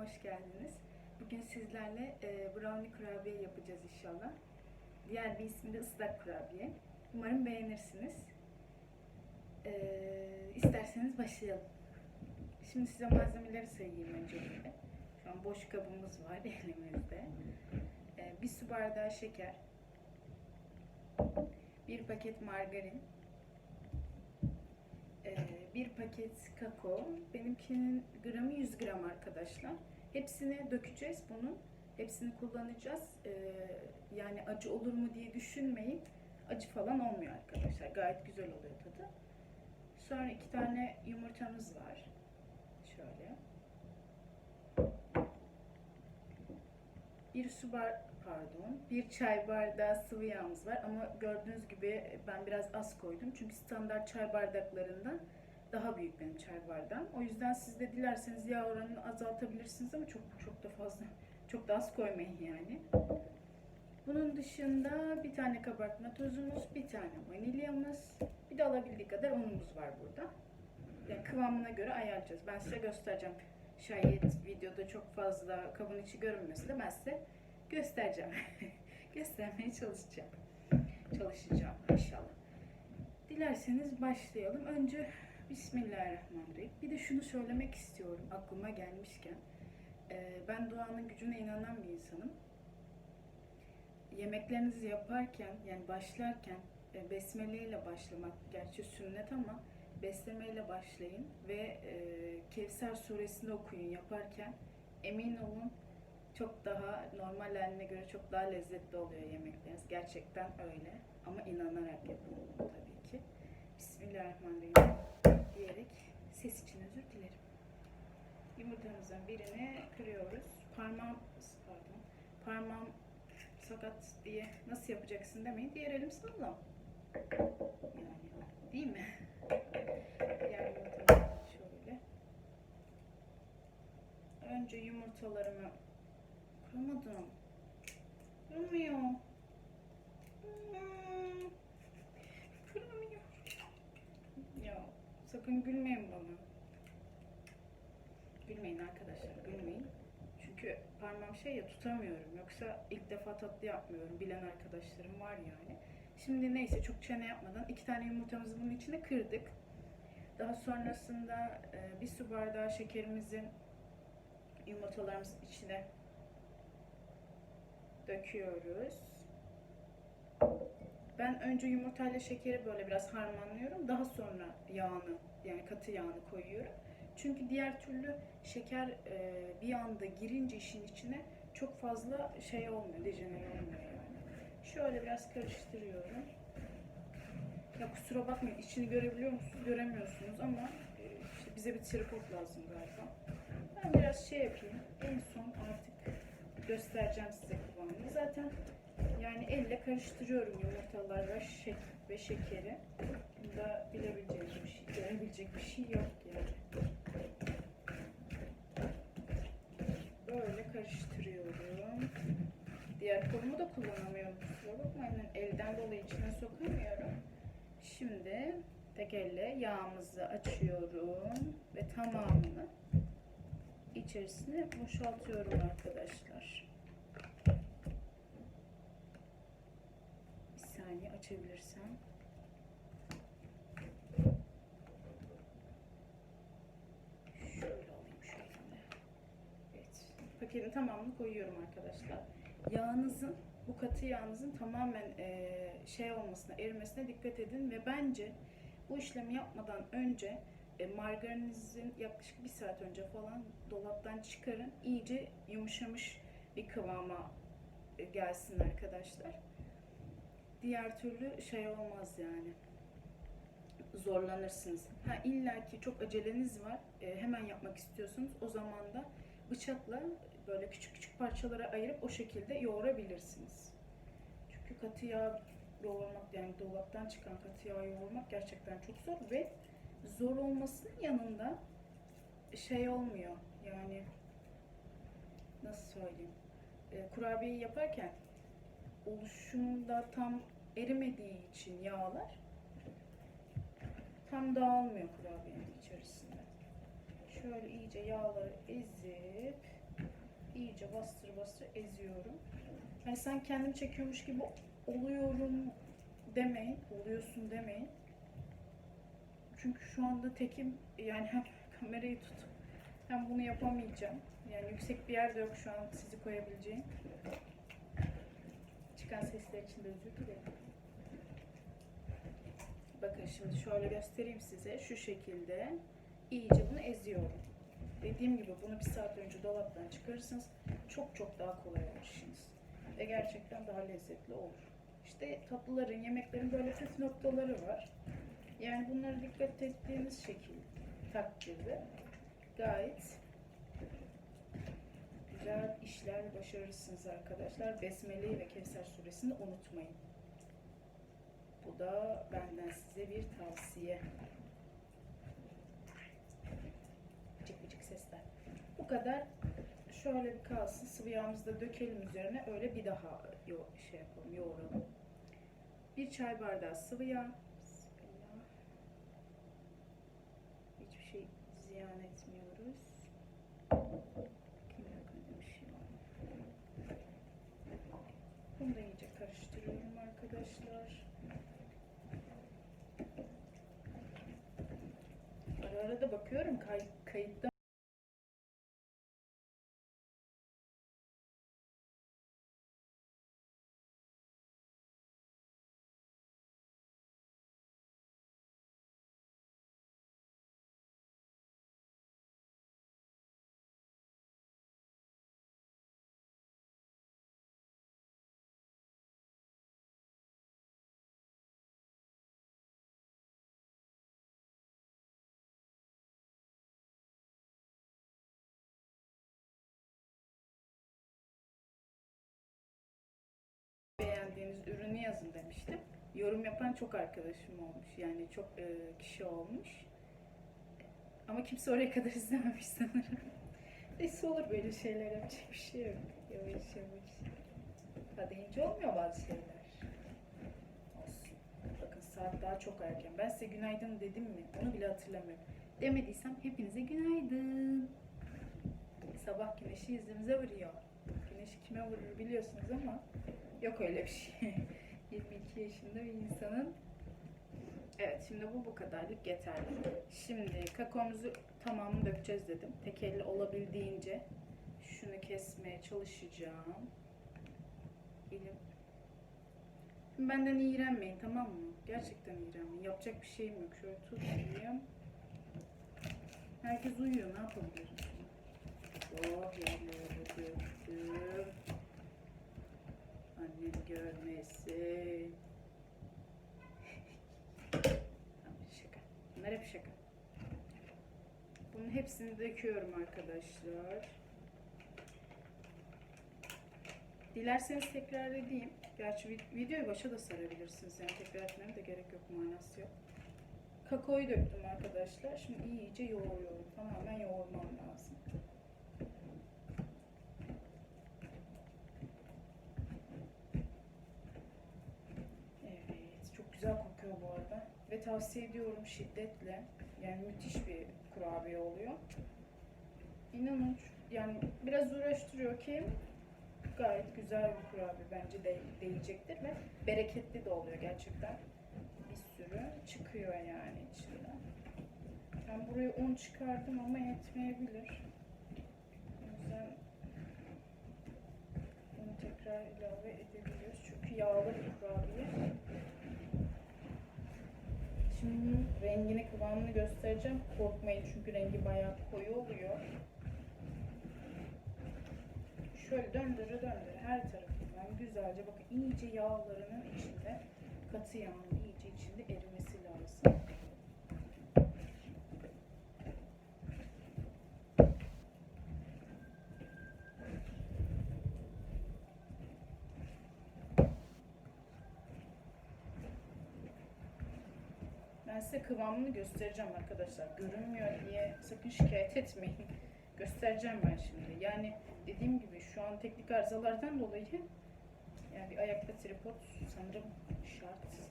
hoş geldiniz. Bugün sizlerle e, brownie kurabiye yapacağız inşallah. Diğer bir ismi de ıslak kurabiye. Umarım beğenirsiniz. E, isterseniz başlayalım. Şimdi size malzemeleri sayayım öncelikle. Şu an boş kabımız var elimizde. E, bir su bardağı şeker. Bir paket margarin. Ee, bir paket kakao. Benimkinin gramı 100 gram arkadaşlar. Hepsini dökeceğiz bunun. Hepsini kullanacağız. Ee, yani acı olur mu diye düşünmeyin. Acı falan olmuyor arkadaşlar. Gayet güzel oluyor tadı. Sonra iki tane yumurtamız var. Şöyle. Bir su bar pardon, bir çay bardağı sıvı yağımız var ama gördüğünüz gibi ben biraz az koydum çünkü standart çay bardaklarından daha büyük benim çay bardağım. O yüzden siz de dilerseniz yağ oranını azaltabilirsiniz ama çok çok da fazla, çok da az koymayın yani. Bunun dışında bir tane kabartma tozumuz, bir tane vanilyamız, bir de alabildiği kadar unumuz var burada. Yani kıvamına göre ayarlayacağız. Ben size göstereceğim. Şayet videoda çok fazla kabın içi görünmese de ben size göstereceğim. Göstermeye çalışacağım. Çalışacağım inşallah. Dilerseniz başlayalım. Önce Bismillahirrahmanirrahim. Bir de şunu söylemek istiyorum aklıma gelmişken. Ee, Ben doğanın gücüne inanan bir insanım. Yemeklerinizi yaparken yani başlarken e, besmele ile başlamak gerçi sünnet ama besmele ile başlayın ve e, Kevser suresini okuyun yaparken emin olun çok daha normal haline göre çok daha lezzetli oluyor yemekleriniz. Gerçekten öyle. Ama inanarak yapın tabii ki. Bismillahirrahmanirrahim diyerek ses için özür dilerim. Yumurtamızın birini kırıyoruz. Parmağım, pardon, parmağım sakat diye nasıl yapacaksın demeyin. Diğer elim sağlam. Yani değil mi? Diğer yumurtamı şöyle. Önce yumurtalarımı Kıramadım. Kırmıyor. Hmm. Ya sakın gülmeyin bana. Gülmeyin arkadaşlar, gülmeyin. Çünkü parmağım şey ya tutamıyorum. Yoksa ilk defa tatlı yapmıyorum. Bilen arkadaşlarım var yani. Şimdi neyse çok çene yapmadan iki tane yumurtamızı bunun içine kırdık. Daha sonrasında e, bir su bardağı şekerimizi yumurtalarımızın içine döküyoruz. Ben önce yumurtayla şekeri böyle biraz harmanlıyorum. Daha sonra yağını yani katı yağını koyuyorum. Çünkü diğer türlü şeker e, bir anda girince işin içine çok fazla şey olmuyor, dejenere olmuyor yani. Şöyle biraz karıştırıyorum. Ya kusura bakmayın içini görebiliyor musunuz? Göremiyorsunuz ama e, işte bize bir tripod lazım galiba. Ben biraz şey yapayım. En son artık göstereceğim size kıvamını. Zaten yani elle karıştırıyorum yumurtalar ve, şek ve şekeri. Bunda bilebileceğiniz bir şey, görebilecek bir şey yok yani. Böyle karıştırıyorum. Diğer kolumu da kullanamıyorum. Kusura bakmayın. Yani elden dolayı içine sokamıyorum. Şimdi tek elle yağımızı açıyorum ve tamamını içerisine boşaltıyorum arkadaşlar. Bir saniye açabilirsem. Şöyle alayım şöyle. Evet. Paketin tamamını koyuyorum arkadaşlar. Yağınızın bu katı yağınızın tamamen eee, şey olmasına, erimesine dikkat edin ve bence bu işlemi yapmadan önce e, margarininizin yaklaşık bir saat önce falan dolaptan çıkarın. İyice yumuşamış bir kıvama e, gelsin arkadaşlar. Diğer türlü şey olmaz yani. Zorlanırsınız. Ha illa ki çok aceleniz var. e, hemen yapmak istiyorsunuz. O zaman da bıçakla böyle küçük küçük parçalara ayırıp o şekilde yoğurabilirsiniz. Çünkü katı yağ yoğurmak yani dolaptan çıkan katı yağ yoğurmak gerçekten çok zor ve zor olmasının yanında şey olmuyor yani nasıl söyleyeyim e, kurabiyeyi yaparken oluşumda tam erimediği için yağlar tam dağılmıyor kurabiyenin içerisinde. Şöyle iyice yağları ezip iyice bastır bastır eziyorum. Hani sen kendim çekiyormuş gibi oluyorum demeyin, oluyorsun demeyin. Çünkü şu anda tekim yani hem kamerayı tutup hem bunu yapamayacağım. Yani yüksek bir yerde yok şu an sizi koyabileceğim. Çıkan sesler için de özür dilerim. Bakın şimdi şöyle göstereyim size. Şu şekilde iyice bunu eziyorum. Dediğim gibi bunu bir saat önce dolaptan çıkarırsınız. Çok çok daha kolay olur işiniz. Ve gerçekten daha lezzetli olur. İşte tatlıların, yemeklerin böyle püf noktaları var. Yani bunlara dikkat ettiğiniz şekil takdirde gayet güzel işler başarırsınız arkadaşlar. Besmele'yi ve Kevser suresini unutmayın. Bu da benden size bir tavsiye. Bıcık bıcık sesler. Bu kadar. Şöyle bir kalsın. Sıvı yağımızı dökelim üzerine. Öyle bir daha yo şey yapalım, yoğuralım. Bir çay bardağı sıvı yağ. Bismillah. Hiçbir şey ziyan etmiyoruz. Bunu da iyice karıştırıyorum arkadaşlar. Ara ara da bakıyorum kay kayıtta beğendiğiniz ürünü yazın demiştim. Yorum yapan çok arkadaşım olmuş. Yani çok e, kişi olmuş. Ama kimse oraya kadar izlememiş sanırım. Neyse olur böyle şeyler yapacak bir şey yok. Yavaş yavaş. Ha deyince olmuyor bazı şeyler. Olsun. Bakın saat daha çok erken. Ben size günaydın dedim mi? Onu bile hatırlamıyorum. Demediysem hepinize günaydın. Sabah güneşi yüzümüze vuruyor. Güneşi kime vurur biliyorsunuz ama Yok öyle bir şey. 22 yaşında bir insanın. Evet şimdi bu bu kadarlık yeterli. Şimdi kakaomuzu tamamını dökeceğiz dedim. Tek elle olabildiğince şunu kesmeye çalışacağım. Elim. Benden iğrenmeyin tamam mı? Gerçekten iğrenmeyin. Yapacak bir şeyim yok. Şöyle tutayım. Herkes uyuyor. Ne yapabilirim? Oh yerlere döktüm. Annem görmesin. tamam şaka. Bunlar hep şaka. Bunun hepsini döküyorum arkadaşlar. Dilerseniz tekrar edeyim. Gerçi vid- videoyu başa da sarabilirsiniz. Yani tekrar etmeme de gerek yok, manası yok. Kakaoyu döktüm arkadaşlar. Şimdi iyice yoğuruyorum. Tamamen yoğurmam lazım. Evet, çok güzel kokuyor bu arada. Ve tavsiye ediyorum şiddetle. Yani müthiş bir kurabiye oluyor. İnanın yani biraz uğraştırıyor ki gayet güzel bir kurabiye bence de değecektir ve bereketli de oluyor gerçekten. Bir sürü çıkıyor yani içinden. Ben buraya un çıkardım ama yetmeyebilir. O yüzden bunu tekrar ilave edebiliyoruz. Çünkü yağlı bir kurabiye. Şimdi rengini kıvamını göstereceğim. Korkmayın çünkü rengi bayağı koyu oluyor. Şöyle döndüre döndüre her tarafından güzelce bakın iyice yağlarının içinde katı yağın iyice içinde erimesi lazım. Ben size kıvamını göstereceğim arkadaşlar. Görünmüyor diye sakın şikayet etmeyin. göstereceğim ben şimdi. Yani dediğim gibi şu an teknik arızalardan dolayı yani bir ayakta tripod sanırım şart.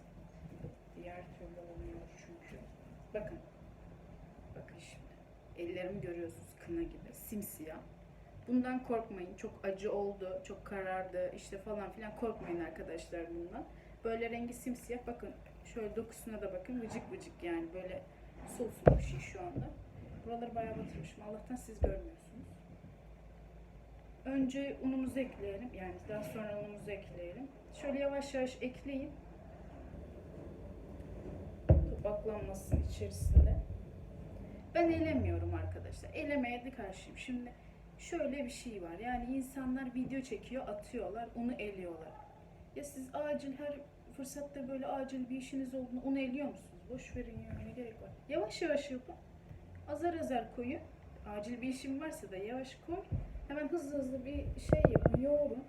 Diğer türlü olmuyor çünkü. Bakın. Bakın şimdi. Ellerimi görüyorsunuz kına gibi. Simsiyah. Bundan korkmayın. Çok acı oldu, çok karardı işte falan filan korkmayın arkadaşlar bundan. Böyle rengi simsiyah bakın. Şöyle dokusuna da bakın. Vıcık vıcık yani böyle sul bir şey şu anda. Buraları bayağı batırmışım. Allah'tan siz görmüyorsunuz. Önce unumuzu ekleyelim. Yani daha sonra unumuzu ekleyelim. Şöyle yavaş yavaş ekleyin. Topaklanmasın içerisinde. Ben elemiyorum arkadaşlar. Elemeye de karşıyım. Şimdi şöyle bir şey var. Yani insanlar video çekiyor, atıyorlar, onu eliyorlar. Ya siz acil her fırsatta böyle acil bir işiniz olduğunu onu eliyor musunuz? Boş verin ya ne gerek var. Yavaş yavaş yapın. Azar azar koyun. Acil bir işim varsa da yavaş koy. Hemen hızlı hızlı bir şey yapın, yoğurun.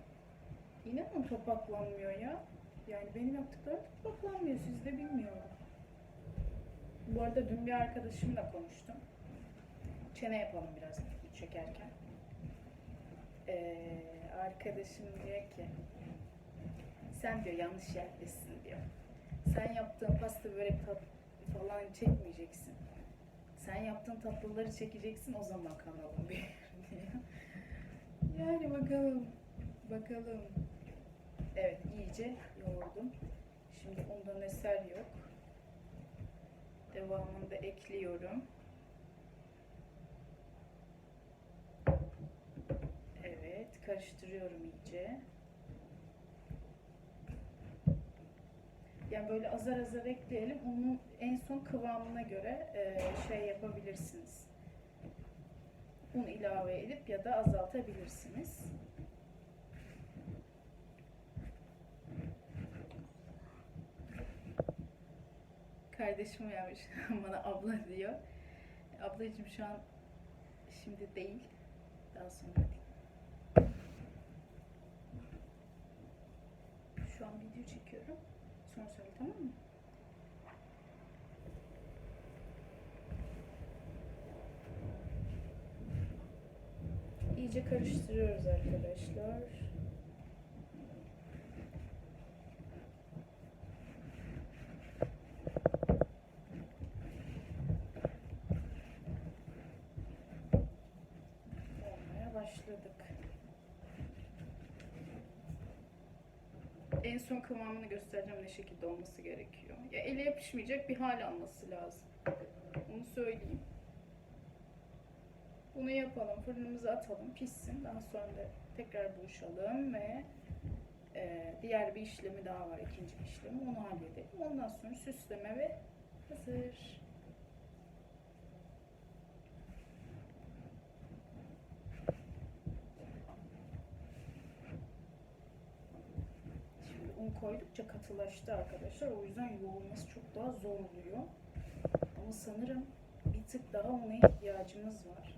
İnanın topaklanmıyor ya. Yani benim yaptıklarım topaklanmıyor. Sizde bilmiyorum. Bu arada dün bir arkadaşımla konuştum. Çene yapalım biraz çekerken. Ee, arkadaşım diyor ki sen diyor yanlış yerdesin diyor. Sen yaptığın pasta börek tat falan çekmeyeceksin. Sen yaptığın tatlıları çekeceksin o zaman kanalım bir. Yani bakalım. Bakalım. Evet iyice yoğurdum. Şimdi ondan eser yok. Devamında ekliyorum. Evet, karıştırıyorum iyice. Yani böyle azar azar ekleyelim. Onun en son kıvamına göre e, şey yapabilirsiniz. Un ilave edip ya da azaltabilirsiniz. Kardeşim uyanmış bana abla diyor. Ablacığım şu an şimdi değil. Daha sonra diyeyim. Şu an video çekiyorum. Sonra söyle tamam mı? İyice karıştırıyoruz arkadaşlar. Kıvamını göstereceğim ne şekilde olması gerekiyor. Ya ele yapışmayacak bir hal alması lazım. Onu söyleyeyim. Bunu yapalım, fırınımıza atalım, pişsin. Daha sonra da tekrar buluşalım ve e, diğer bir işlemi daha var, ikinci işlemi. Onu halledelim. Ondan sonra süsleme ve hazır. Şimdi un koydukça katılaştı arkadaşlar. O yüzden yoğurması çok daha zor oluyor. Ama sanırım bir tık daha una ihtiyacımız var.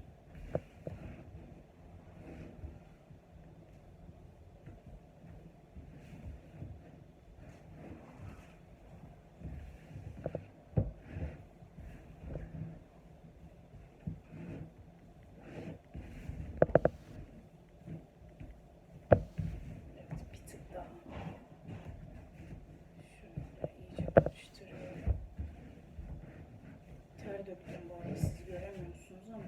Evet, bir tık daha. Şöyle iyice karıştırıyorum. Ter döktüm bu arada siz göremiyorsunuz ama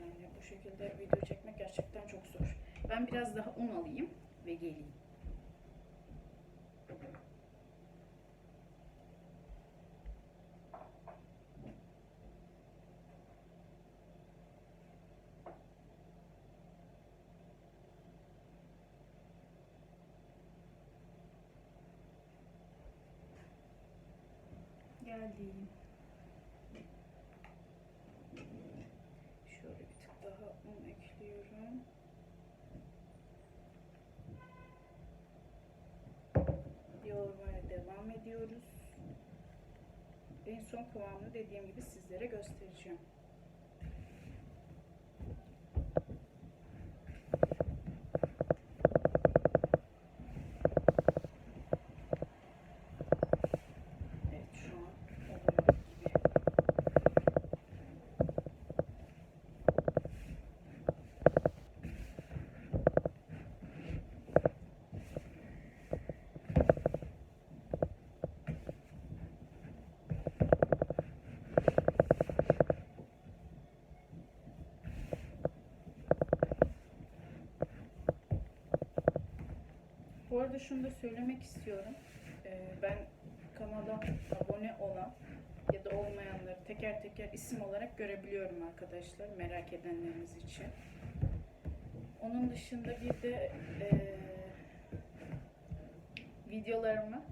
yani bu şekilde video çekmek gerçekten çok zor. Ben biraz daha un alayım ve geleyim. Geldim. Şöyle bir tık daha un ekliyorum. Yoğurmaya devam ediyoruz. En son kıvamını dediğim gibi sizlere göstereceğim. Evet şu an oluyor gibi. Bu arada şunu da söylemek istiyorum. Ee, ben kanala abone olan ya da olmayanları teker teker isim olarak görebiliyorum arkadaşlar merak edenleriniz için. Onun dışında bir de eee, videolarımı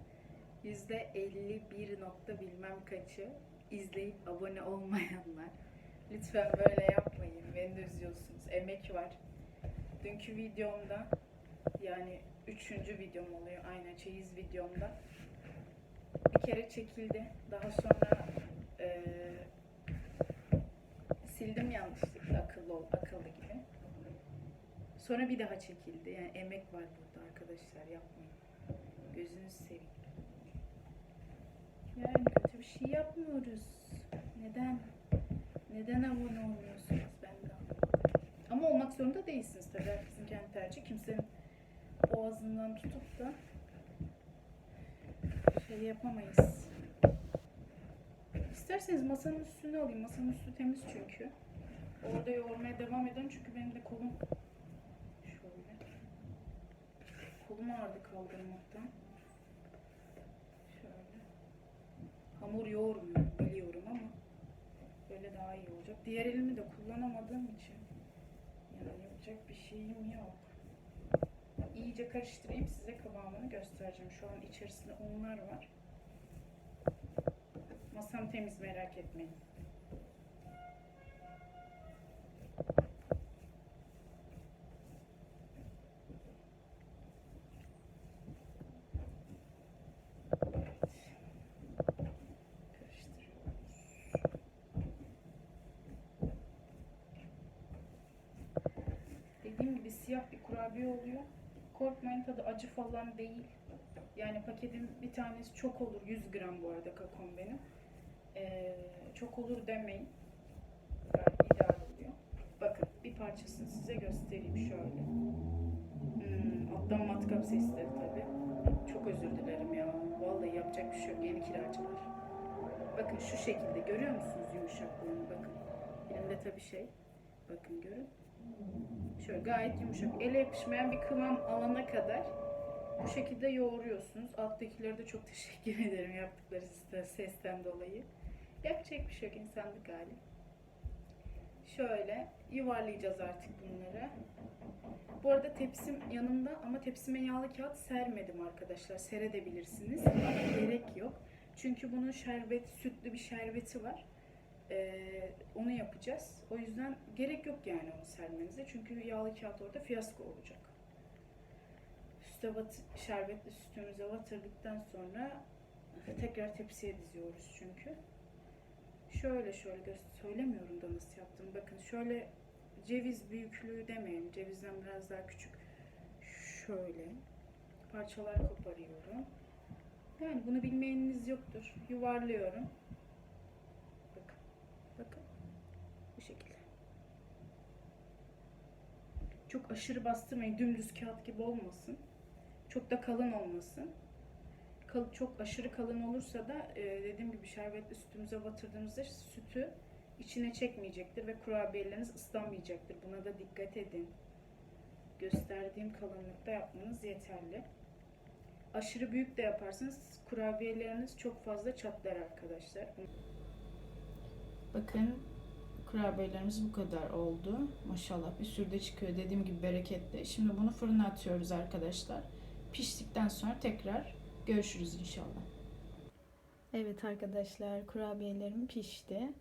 yüzde 51 nokta bilmem kaçı izleyip abone olmayanlar. Lütfen böyle yapmayın. Beni de üzüyorsunuz. Emek var. Dünkü videomda yani üçüncü videom oluyor aynen çeyiz videomda bir kere çekildi. Daha sonra eee, sildim yanlışlıkla akıllı ol, akıllı gibi. Sonra bir daha çekildi. Yani emek var burada arkadaşlar yapmayın. Gözünüzü seveyim. Yani kötü bir şey yapmıyoruz. Neden? Neden abone olmuyorsunuz? Ben de. Ama olmak zorunda değilsiniz tabii. Herkesin kendi tercihi. Kimsenin boğazından tutup da şey yapamayız. İsterseniz masanın üstüne alayım. Masanın üstü temiz çünkü. Orada yoğurmaya devam edelim çünkü benim de kolum şöyle. Kolum ağrıdı kaldırmaktan. Şöyle. Hamur yoğurmuyorum biliyorum ama böyle daha iyi olacak. Diğer elimi de kullanamadığım için yani yapacak bir şeyim yok. İyice karıştırayım size kıvamını göstereceğim. Şu an içerisinde unlar var. Masam temiz merak etmeyin. Dediğim gibi siyah bir kurabiye oluyor. Korkmayın tadı acı falan değil. Yani paketin bir tanesi çok olur. 100 gram bu arada kakon benim. Ee, çok olur demeyin. Gayet ideal oluyor. Bakın bir parçasını size göstereyim şöyle. Hmm, alttan matkap sesleri tabii. Çok özür dilerim ya. Vallahi yapacak bir şey yok. Yeni kiracılar. Bakın şu şekilde görüyor musunuz yumuşaklığını? Bakın. Elimde tabii şey. Bakın görün. Şöyle gayet yumuşak. Ele yapışmayan bir kıvam alana kadar bu şekilde yoğuruyorsunuz. Alttakilere de çok teşekkür ederim yaptıkları sesten dolayı. Yapacak bir şey yok insanlık hali. Şöyle yuvarlayacağız artık bunları. Bu arada tepsim yanımda ama tepsime yağlı kağıt sermedim arkadaşlar. Serebilirsiniz ama gerek yok. Çünkü bunun şerbet, sütlü bir şerbeti var. Ee, onu yapacağız. O yüzden gerek yok yani onu sermenize. Çünkü yağlı kağıt orada fiyasko olacak. Süte bat şerbetli sütümüze batırdıktan sonra tekrar tepsiye diziyoruz çünkü. Şöyle şöyle söylemiyorum da nasıl yaptım. Bakın şöyle ceviz büyüklüğü demeyelim. Cevizden biraz daha küçük. Şöyle parçalar koparıyorum. Yani bunu bilmeyeniniz yoktur. Yuvarlıyorum. Bakın. Bakın. Bu şekilde. Çok aşırı bastırmayın. Dümdüz kağıt gibi olmasın. Çok da kalın olmasın. Kal- çok aşırı kalın olursa da e, dediğim gibi şerbetli sütümüze batırdığımızda sütü içine çekmeyecektir ve kurabiyeleriniz ıslanmayacaktır. Buna da dikkat edin. Gösterdiğim kalınlıkta yapmanız yeterli. Aşırı büyük de yaparsanız kurabiyeleriniz çok fazla çatlar arkadaşlar. Bakın kurabiyelerimiz bu kadar oldu. Maşallah bir sürü de çıkıyor. Dediğim gibi bereketli. Şimdi bunu fırına atıyoruz arkadaşlar. Piştikten sonra tekrar görüşürüz inşallah. Evet arkadaşlar kurabiyelerim pişti.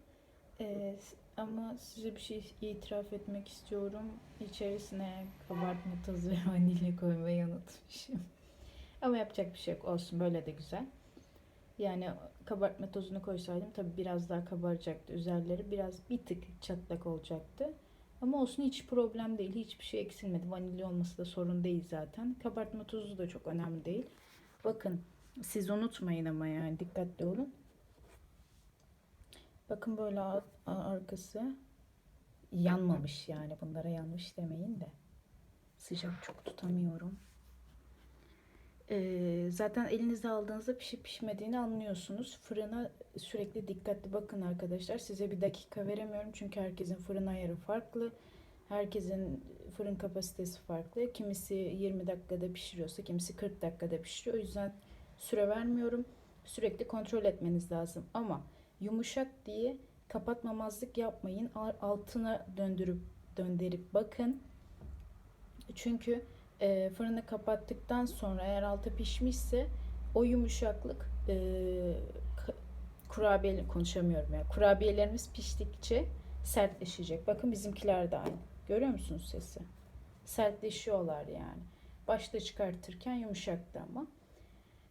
Ee, ama size bir şey itiraf etmek istiyorum. İçerisine kabartma tozu ve vanilya koymayı unutmuşum. Ama yapacak bir şey yok. Olsun böyle de güzel. Yani kabartma tozunu koysaydım tabii biraz daha kabaracaktı. Üzerleri biraz bir tık çatlak olacaktı. Ama olsun hiç problem değil. Hiçbir şey eksilmedi. Vanilya olması da sorun değil zaten. Kabartma tozu da çok önemli değil. Bakın siz unutmayın ama yani dikkatli olun. Bakın böyle ar- arkası yanmamış yani bunlara yanmış demeyin de. Sıcak çok tutamıyorum. Zaten elinize aldığınızda pişip pişmediğini anlıyorsunuz. Fırına sürekli dikkatli bakın arkadaşlar. Size bir dakika veremiyorum çünkü herkesin fırın ayarı farklı. Herkesin fırın kapasitesi farklı. Kimisi 20 dakikada pişiriyorsa kimisi 40 dakikada pişiriyor. O yüzden süre vermiyorum. Sürekli kontrol etmeniz lazım. Ama yumuşak diye kapatmamazlık yapmayın. Al- Altına döndürüp döndürüp bakın. Çünkü e, fırını kapattıktan sonra eğer altı pişmişse o yumuşaklık e, kurabiye konuşamıyorum ya. Kurabiyelerimiz piştikçe sertleşecek. Bakın bizimkiler de aynı. Görüyor musunuz sesi? Sertleşiyorlar yani. Başta çıkartırken yumuşaktı ama.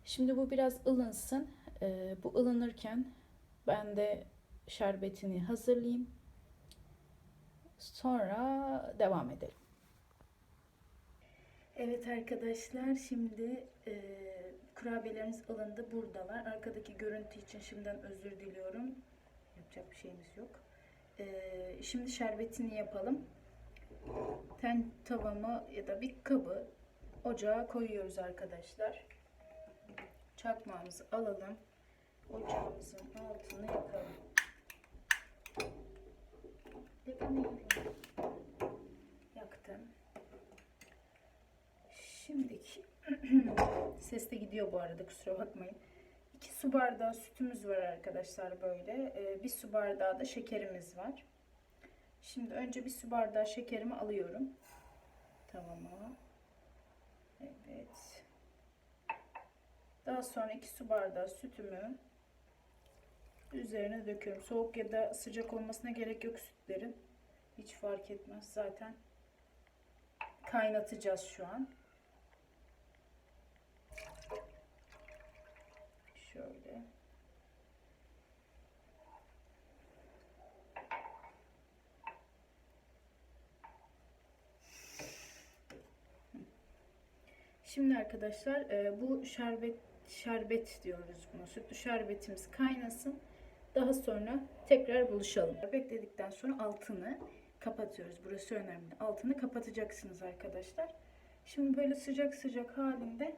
Şimdi bu biraz ılınsın. E, bu ılınırken ben de şerbetini hazırlayayım. Sonra devam edelim. Evet arkadaşlar şimdi e, kurabiyelerimiz alındı buradalar. Arkadaki görüntü için şimdiden özür diliyorum. Yapacak bir şeyimiz yok. E, şimdi şerbetini yapalım. Ten tavamı ya da bir kabı ocağa koyuyoruz arkadaşlar. Çakmağımızı alalım. Ocağımızın altını yakalım. Yakalım. Yaktım. Şimdiki ses de gidiyor bu arada kusura bakmayın. 2 su bardağı sütümüz var arkadaşlar böyle. Ee, bir su bardağı da şekerimiz var. Şimdi önce bir su bardağı şekerimi alıyorum. Tavama. Evet. Daha sonra 2 su bardağı sütümü üzerine döküyorum. Soğuk ya da sıcak olmasına gerek yok sütlerin. Hiç fark etmez zaten. Kaynatacağız şu an. Şöyle. Şimdi arkadaşlar e, bu şerbet şerbet diyoruz buna. Sütlü şerbetimiz kaynasın. Daha sonra tekrar buluşalım. Bekledikten sonra altını kapatıyoruz. Burası önemli. Altını kapatacaksınız arkadaşlar. Şimdi böyle sıcak sıcak halinde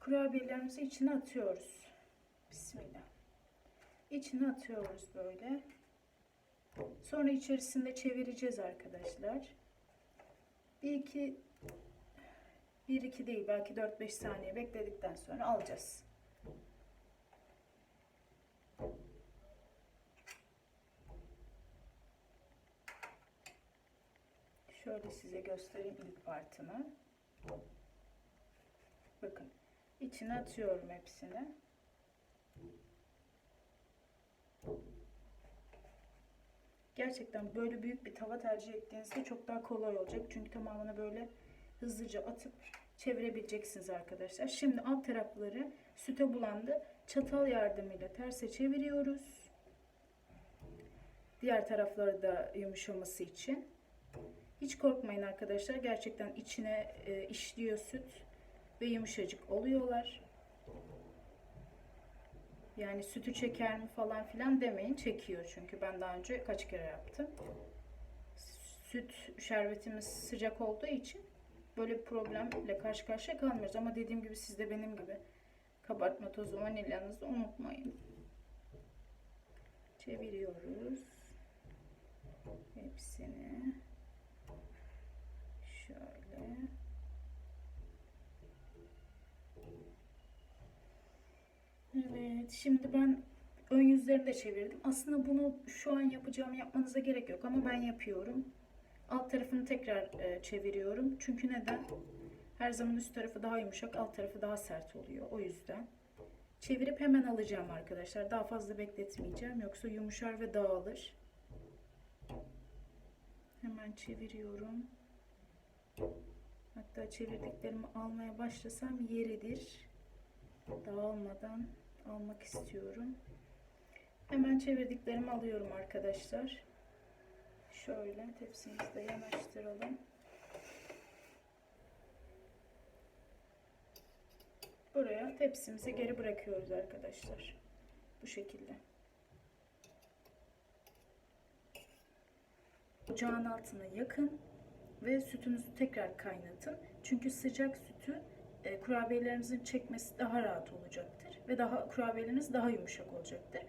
kurabiyelerimizi içine atıyoruz. Bismillah. İçine atıyoruz böyle. Sonra içerisinde çevireceğiz arkadaşlar. Bir iki bir iki değil belki 4-5 saniye bekledikten sonra alacağız. Şöyle size göstereyim ilk partını. Bakın içine atıyorum hepsini. Gerçekten böyle büyük bir tava tercih ettiğinizde çok daha kolay olacak. Çünkü tamamını böyle hızlıca atıp çevirebileceksiniz arkadaşlar. Şimdi alt tarafları süte bulandı. Çatal yardımıyla terse çeviriyoruz. Diğer tarafları da yumuşaması için. Hiç korkmayın arkadaşlar. Gerçekten içine e, işliyor süt ve yumuşacık oluyorlar. Yani sütü çeker mi falan filan demeyin. Çekiyor çünkü ben daha önce kaç kere yaptım. Süt şerbetimiz sıcak olduğu için böyle bir problemle karşı karşıya kalmıyoruz. Ama dediğim gibi siz de benim gibi kabartma tozu vanilyanızı unutmayın. Çeviriyoruz. Hepsini. Şöyle. Evet, şimdi ben ön yüzleri de çevirdim. Aslında bunu şu an yapacağım yapmanıza gerek yok ama ben yapıyorum. Alt tarafını tekrar e, çeviriyorum. Çünkü neden? Her zaman üst tarafı daha yumuşak, alt tarafı daha sert oluyor. O yüzden. Çevirip hemen alacağım arkadaşlar. Daha fazla bekletmeyeceğim. Yoksa yumuşar ve dağılır. Hemen çeviriyorum. Hatta çevirdiklerimi almaya başlasam yeridir. Dağılmadan almak istiyorum. Hemen çevirdiklerimi alıyorum arkadaşlar. Şöyle tepsimizi de yanaştıralım. Buraya tepsimizi geri bırakıyoruz arkadaşlar. Bu şekilde. Ocağın altına yakın ve sütünüzü tekrar kaynatın. Çünkü sıcak sütü e, kurabiyelerimizin çekmesi daha rahat olacaktır ve daha kurabiyeleriniz daha yumuşak olacaktır.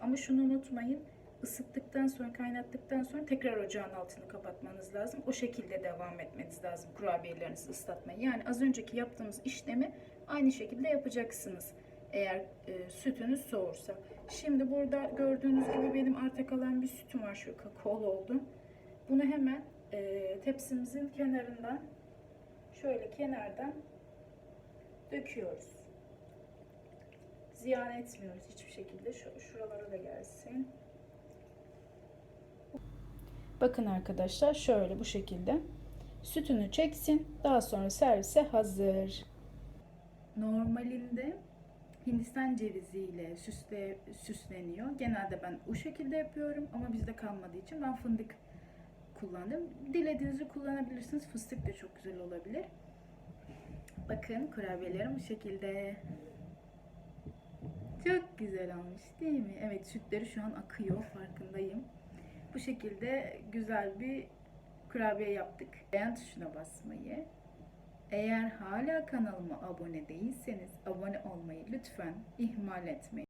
Ama şunu unutmayın, ısıttıktan sonra, kaynattıktan sonra tekrar ocağın altını kapatmanız lazım. O şekilde devam etmeniz lazım kurabiyelerinizi ıslatmaya. Yani az önceki yaptığımız işlemi aynı şekilde yapacaksınız. Eğer e, sütünüz soğursa. Şimdi burada gördüğünüz gibi benim arta kalan bir sütüm var. Şu kakaolu oldu. Bunu hemen e, tepsimizin kenarından şöyle kenardan döküyoruz. Ziyan etmiyoruz hiçbir şekilde. Şu, şuralara da gelsin. Bakın arkadaşlar şöyle bu şekilde. Sütünü çeksin. Daha sonra servise hazır. Normalinde Hindistan ceviziyle süsle, süsleniyor. Genelde ben o şekilde yapıyorum ama bizde kalmadığı için ben fındık kullandım. Dilediğinizi kullanabilirsiniz. Fıstık da çok güzel olabilir. Bakın kurabiyelerim bu şekilde. Çok güzel olmuş değil mi? Evet sütleri şu an akıyor farkındayım. Bu şekilde güzel bir kurabiye yaptık. Beğen tuşuna basmayı, eğer hala kanalıma abone değilseniz abone olmayı lütfen ihmal etmeyin.